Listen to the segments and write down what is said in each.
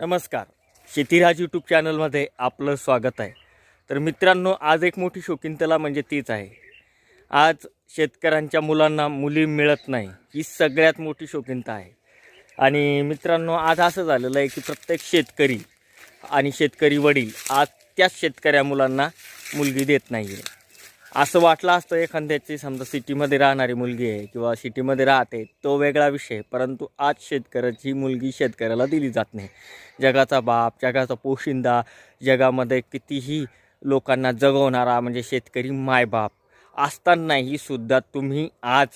नमस्कार. शेतीराज यूट्यूब चॅनलमध्ये आपलं स्वागत आहे. तर मित्रांनो आज एक मोठी शोकिंतला म्हणजे तीच आहे. आज शेतकऱ्यांच्या मुलांना मुली मिळत नाही ही सगळ्यात मोठी शोकिंता आहे. आणि मित्रांनो आज असं झालेलं आहे की प्रत्येक शेतकरी आणि शेतकरी वडील आज त्याच शेतकऱ्या मुलांना मुलगी देत नाही आहे असं वाटलं असतं एखाद्याची समजा सिटीमध्ये राहणारी मुलगी आहे किंवा सिटीमध्ये राहते तो वेगळा विषय परंतु आज शेतकऱ्याची मुलगी शेतकऱ्याला दिली जात नाही. जगाचा बाप जगाचा पोशिंदा जगामध्ये कितीही लोकांना जगवणारा म्हणजे शेतकरी मायबाप असतानाही सुद्धा तुम्ही आज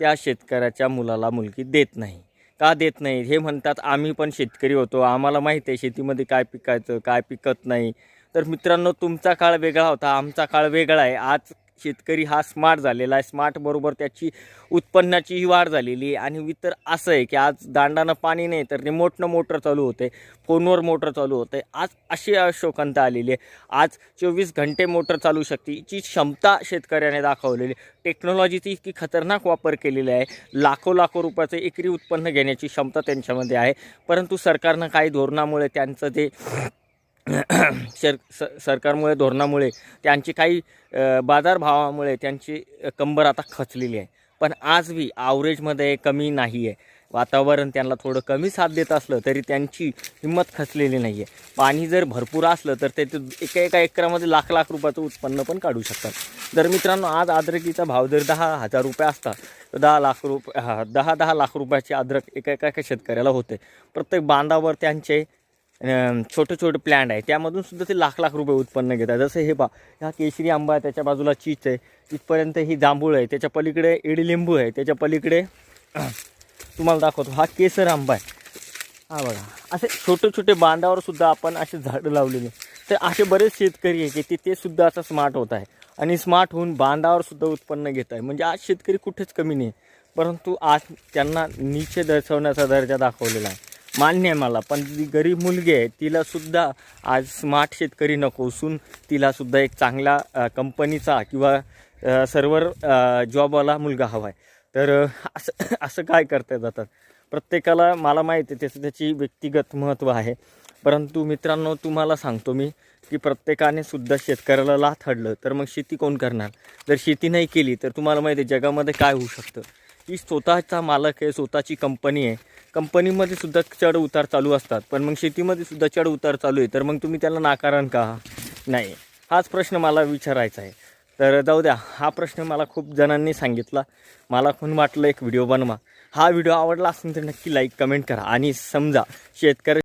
त्या शेतकऱ्याच्या मुलाला मुलगी देत नाही. का देत नाही? हे म्हणतात आम्ही पण शेतकरी होतो. आम्हाला माहीत आहे शेतीमध्ये काय पिकायचं काय पिकत नाही. तर मित्रांनो तुमचा काळ वेगळा होता आमचा काळ वेगळा आहे. आज शेतकरी हा स्मार्ट झालेला आहे. स्मार्टबरोबर त्याची उत्पन्नाचीही वाढ झालेली आहे. आणि इतर असं आहे की आज दांडानं पाणी नाही तर रिमोटनं मोटर चालू होते फोनवर मोटर चालू होते आज अशी शोकांता आलेली आहे. आज चोवीस घंटे मोटर चालू शकते ची क्षमता शेतकऱ्याने दाखवलेली टेक्नॉलॉजीची इतकी खतरनाक वापर केलेला आहे. लाखो लाखो रुपयाचं एकरी उत्पन्न घेण्याची क्षमता त्यांच्यामध्ये आहे. परंतु सरकारनं काही धोरणामुळे त्यांचं जे शर स सरकारमुळे धोरणामुळे त्यांची काही बाजारभावामुळे त्यांची कंबर आता खचलेली आहे. पण आज बी आवरेजमध्ये कमी नाही आहे वातावरण त्यांना थोडं कमी साथ देत असलं तरी त्यांची हिंमत खचलेली नाही आहे पाणी जर भरपूर असलं तर ते एका एका एकरामध्ये लाख लाख रुपयाचं उत्पन्न पण काढू शकतात. तर मित्रांनो आज अद्रकीचा भाव जर दहा हजार रुपये असता तर दहा लाख रुपये हा दहा दहा लाख रुपयाची अद्रक एका एका एका शेतकऱ्याला होते. प्रत्येक बांधावर त्यांचे छोटे छोटे प्लॅन्ट आहे. त्यामधून सुद्धा ते लाख लाख रुपये उत्पन्न घेतात. जसं हे बा हा केशरी आंबा आहे त्याच्या बाजूला चीच आहे. तिथपर्यंत ही जांभूळ आहे. त्याच्या पलीकडे इडलिंबू आहे. त्याच्या पलीकडे तुम्हाला दाखवतो. हा केसर आंबा आहे. हा बघा. असे छोटे छोटे बांधावर सुद्धा आपण असे झाडं लावलेले तर असे बरेच शेतकरी आहे की ते ते सुद्धा आता स्मार्ट होत आहे. आणि स्मार्ट होऊन बांधावर सुद्धा उत्पन्न घेत आहे. म्हणजे आज शेतकरी कुठेच कमी नाही. परंतु आज त्यांना नीचे दर्शवण्याचा दर्जा दाखवलेला आहे. मान्य आहे मला पण जी गरीब मुलगी आहे तिला सुद्धा आज स्मार्ट शेतकरी नकोसून तिला सुद्धा एक चांगला कंपनीचा किंवा सर्वर जॉबवाला मुलगा हवा आहे. तर असं असं काय करता जातात? प्रत्येकाला मला माहिती आहे त्याचं त्याची व्यक्तिगत महत्त्व आहे. परंतु मित्रांनो तुम्हाला सांगतो मी की प्रत्येकाने सुद्धा शेतकऱ्याला लाथ हडलं तर मग शेती कोण करणार? जर शेती नाही केली तर तुम्हाला माहिती आहे जगामध्ये काय होऊ शकतं? ही स्वतःचा मालक आहे स्वतःची कंपनी आहे. कंपनीमध्ये सुद्धा चढ उतार चालू असतात. पण मग शेतीमध्ये सुद्धा चढ उतार चालू आहे. तर मग तुम्ही त्याला नाकारण का? नाही. हाच प्रश्न मला विचारायचा आहे. तर जाऊ द्या. हा प्रश्न मला खूप जणांनी सांगितला. मला पण वाटलं एक व्हिडिओ बनवा. हा व्हिडिओ आवडला असेल तर नक्की लाईक कमेंट करा. आणि समजा शेतकरी